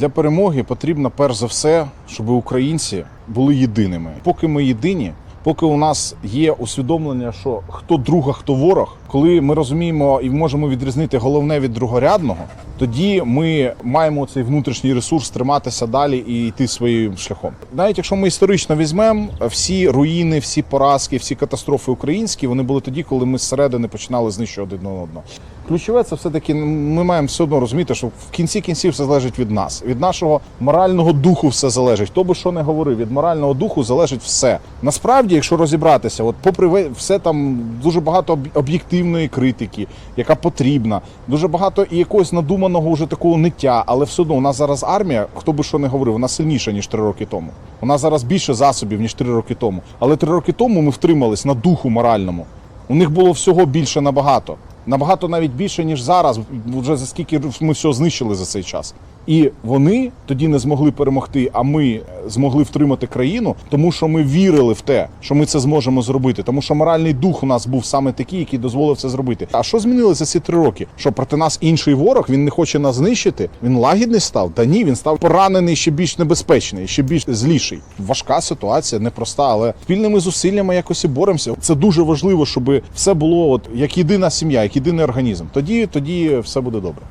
Для перемоги потрібно перш за все, щоб українці були єдиними. Поки ми єдині, поки у нас є усвідомлення, що хто друга, хто ворог, коли ми розуміємо і можемо відрізнити головне від другорядного, тоді ми маємо цей внутрішній ресурс триматися далі і йти своїм шляхом. Навіть якщо ми історично візьмемо всі руїни, всі поразки, всі катастрофи українські, вони були тоді, коли ми зсередини починали знищувати один одного. Ключове це все таки ми маємо все одно розуміти, що в кінці кінців все залежить від нас, від нашого морального духу. Все залежить. Хто би що не говорив, від морального духу залежить все. Насправді, якщо розібратися, от попри все там дуже багато об'єктивної критики, яка потрібна, дуже багато і якогось надуманого вже такого ниття, але все одно у нас зараз армія, хто би що не говорив, вона сильніша ніж три роки тому. У нас зараз більше засобів ніж три роки тому. Але три роки тому ми втримались на духу моральному. У них було всього більше набагато. Набагато навіть більше, ніж зараз, вже за скільки ми все знищили за цей час. І вони тоді не змогли перемогти, а ми змогли втримати країну, тому що ми вірили в те, що ми це зможемо зробити. Тому що моральний дух у нас був саме такий, який дозволив це зробити. А що змінилося ці три роки? Що проти нас інший ворог він не хоче нас знищити? Він лагідний став? Та ні, він став поранений ще більш небезпечний, ще більш зліший. Важка ситуація, непроста, але спільними зусиллями якось і боремося. Це дуже важливо, щоб все було от як єдина сім'я, як єдиний організм. Тоді, тоді все буде добре.